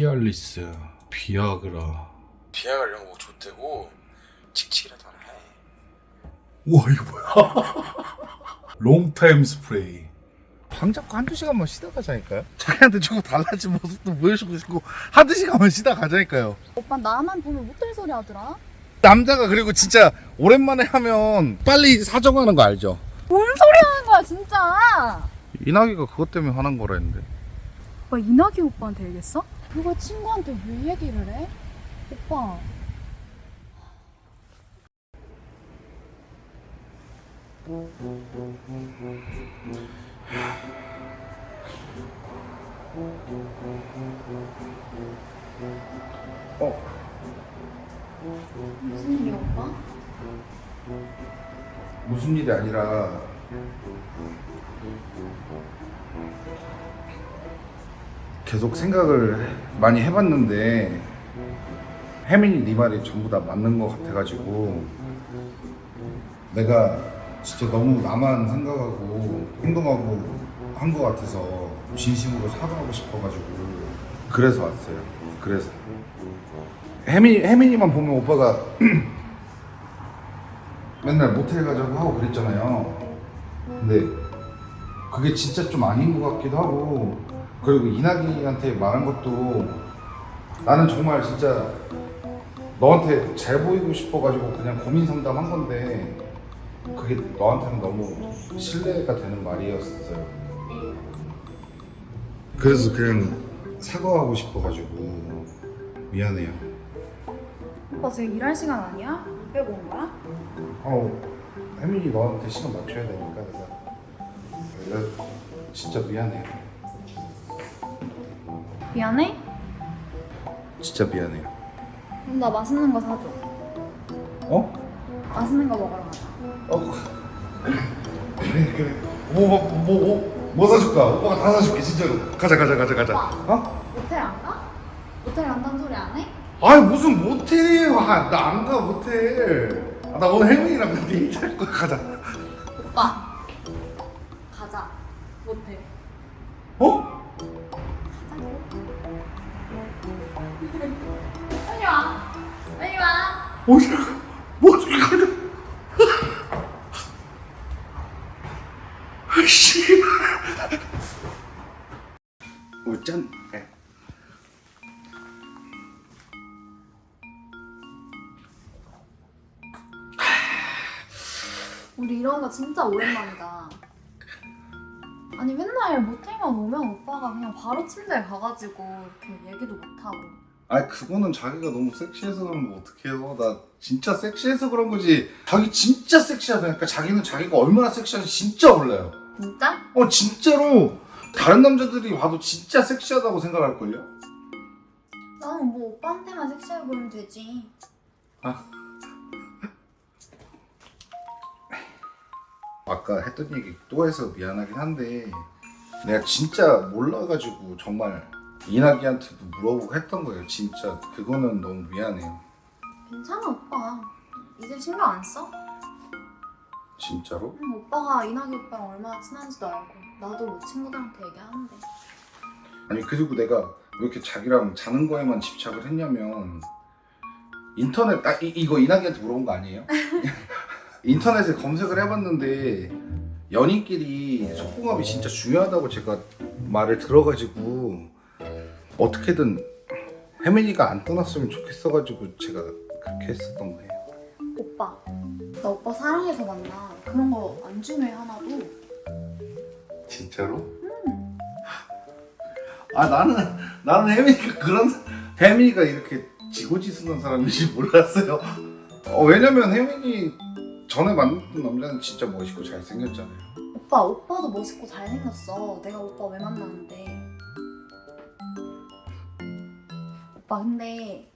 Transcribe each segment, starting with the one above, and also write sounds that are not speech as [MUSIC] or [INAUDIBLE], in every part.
시알리스, 비아그라. 비아가 이런 거 좋대고 칙칙이라도 하나 해. 우와 이거 뭐야? [LAUGHS] 롱타임 스프레이. 방 잡고 한두 시간만 쉬다 가자니까요? 자기한테 조금 달라진 모습도 보여주고 싶고 한두 시간만 쉬다 가자니까요 오빠 나만 보면 못될 소리 하더라. 남자가 그리고 진짜 오랜만에 하면 빨리 사정하는 거 알죠? 뭔 소리 하는 거야 진짜. 이나기가 그것 때문에 화난 거라 했는데 오빠 이나기 오빠한테 얘기했어? 그거 친구한테 왜 얘기를 해? 오빠. 어? 무슨 일이야 오빠? 무슨 일이 아니라 계속 생각을 많이 해봤는데 혜민이 네 말이 전부 다 맞는 것 같아가지고 내가 진짜 너무 나만 생각하고 행동하고 한 것 같아서 진심으로 사과하고 싶어가지고 그래서 왔어요. 그래서 혜민 혜민이만 보면 오빠가 [CLEARS THROAT] 맨날 모텔 가자고 하고 그랬잖아요. 근데 그게 진짜 좀 아닌 것 같기도 하고 그리고 이나기한테 말한 것도 나는 정말 진짜 너한테 잘 보이고 싶어가지고 그냥 고민 상담한 건데 그게 너한테는 너무 신뢰가 되는 말이었어요. 그래서 그냥 사과하고 싶어가지고 미안해요. 오빠 지금 일할 시간 아니야? 물 빼고 온 거야? 어, 혜민이 너한테 시간 맞춰야 되니까 내가 내가 진짜 미안해요. 미안해? 진짜 미안해요. 그럼 나 맛있는 거 사줘. 어? 맛있는 거 먹으러 가자. 어. 그래 그래. 뭐뭐 뭐, 뭐, 뭐 사줄까? 오빠가 다 사줄게 진짜로. 가자 가자 가자 가자. 어? 모텔 안 가? 모텔 간다는 소리 안 해? 아니 무슨 모텔이에요? 아, 나안 가 모텔. 아, 나 오늘 혜민이랑 데이트할 거야. 가자. 어디 가? 뭐 어디 가자. 아씨. 오 짠. 네. 우리 이런 거 진짜 오랜만이다. 아니 맨날 모텔만 오면 오빠가 그냥 바로 침대에 가가지고 이렇게 얘기도 못하고 아니 그거는 자기가 너무 섹시해서 그런 거 어떡해요? 나 진짜 섹시해서 그런 거지. 자기 진짜 섹시하다니까. 자기는 자기가 얼마나 섹시한지 진짜 몰라요. 진짜? 어 진짜로. 다른 남자들이 봐도 진짜 섹시하다고 생각할걸요? 나는 뭐 오빠한테만 섹시해 보이면 되지. 아까 했던 얘기 또 해서 미안하긴 한데 내가 진짜 몰라가지고 정말 이나기한테도 물어보고 했던 거예요 진짜 그거는 너무 미안해요 괜찮아 오빠 이제 신경 안 써? 진짜로? 응, 오빠가 이나기 오빠랑 얼마나 친한지도 알고 나도 뭐 친구들한테 얘기하는데 아니 그리고 내가 왜 이렇게 자기랑 자는 거에만 집착을 했냐면 인터넷 아 이, 이거 이나기한테 물어본 거 아니에요? [LAUGHS] 인터넷에 검색을 해봤는데 연인끼리 속궁합이 진짜 중요하다고 제가 말을 들어가지고 어떻게든 혜민이가 안 떠났으면 좋겠어가지고 제가 그렇게 했었던 거예요. 오빠 나 오빠 사랑해서 만나 그런 거 안 중요해 하나도 진짜로? 아 나는 나는 혜민이가 그런 혜민이가 이렇게 지고지순한 사람인지 몰랐어요. 어, 왜냐면 혜민이 전에 만났던 남자는 진짜 멋있고 잘생겼잖아요. 오빠 오빠도 멋있고 잘생겼어 내가 오빠 왜 만나는데 오빠 근데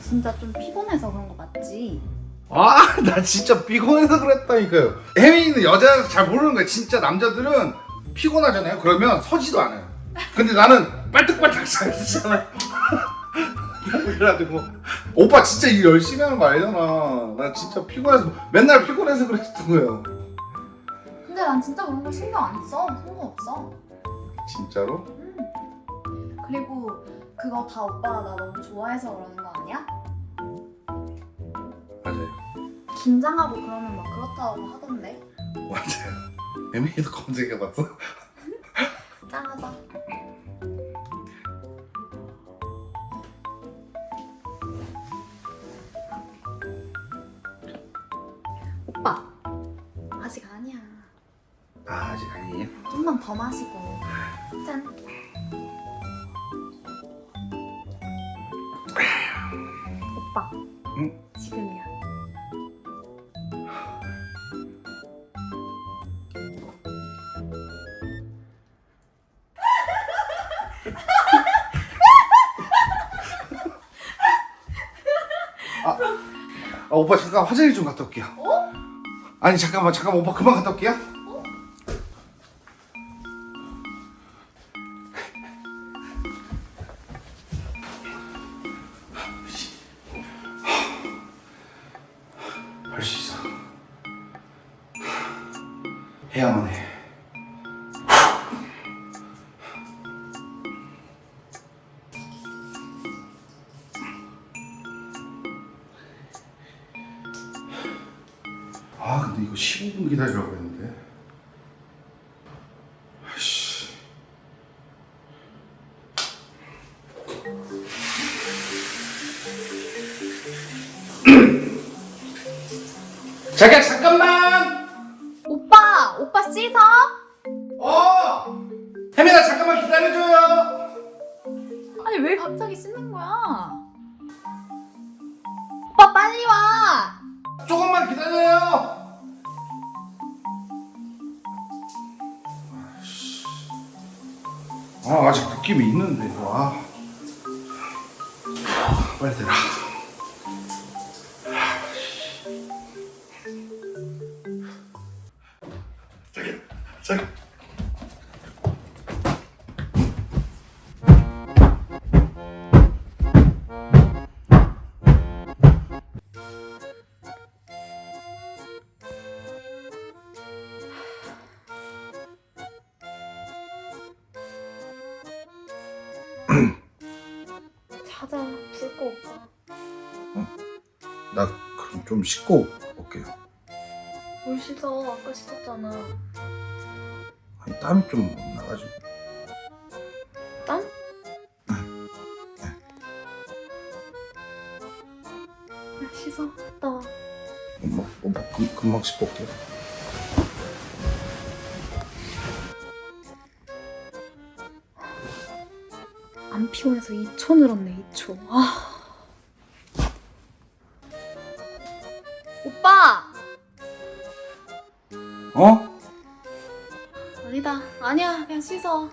진짜 좀 피곤해서 그런 거 맞지? 아 [LAUGHS] 나 진짜 피곤해서 그랬다니까요. 혜민이는 여자라서 잘 모르는 거야. 진짜 남자들은 피곤하잖아요. 그러면 서지도 않아요. 근데 나는 빨딱빨딱 잘 쓰잖아요. [LAUGHS] 그래가지고 오빠 진짜 일 열심히 하는 거 알잖아. 나 진짜 피곤해서 맨날 피곤해서 그랬던 거예요. 근데 난 진짜 그런 거 신경 안 써. 상관없어. 진짜로? 그리고 그거 다 오빠가 나 너무 좋아해서 그러는 거 아니야? 맞아요. 긴장하고 그러면 막 그렇다고 하던데. 맞아요. [LAUGHS] 애미도 검색해봤어? 아 오빠 잠깐 화장실 좀 갔다 올게요. 어? 아니 잠깐만 잠깐만 오빠 금방 갔다 올게요. 할수 있어. 해야만 해. 자기야 잠깐만 오빠 오빠 씻어. 어 혜민아 잠깐만 기다려줘요 아니 왜 갑자기 씻는 거야? 오빠 빨리 와. 조금만 기다려요 아이씨. 아 아직 느낌이 있는데 와 빨리 대라 자기 자자 불꺼 오빠. 나 그럼 좀 씻고 올게요 뭘 씻어 아까 씻었잖아. 땀이 좀 나가지고 땀? 야, 씻어 갔다 와. 엄마, 엄마 금, 금방 씻고 올게요 안 피곤해서 2초 늘었네 2초. 아. 오빠 어? 아니야 그냥 씻어.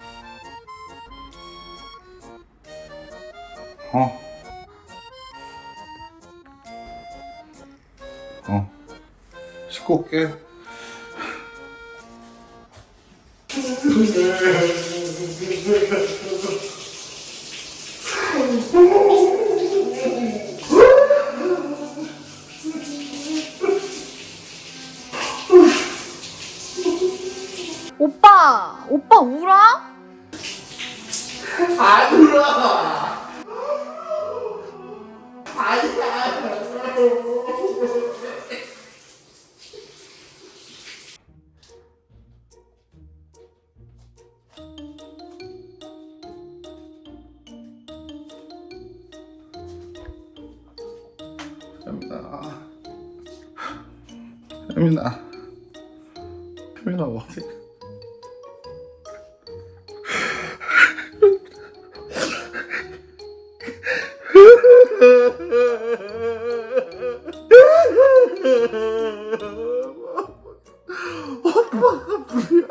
어? 어 씻고 올게 [LAUGHS] 오빠 오빠 울어? 혜민아. 혜민아. 혜민아 어디 오빠가 불리한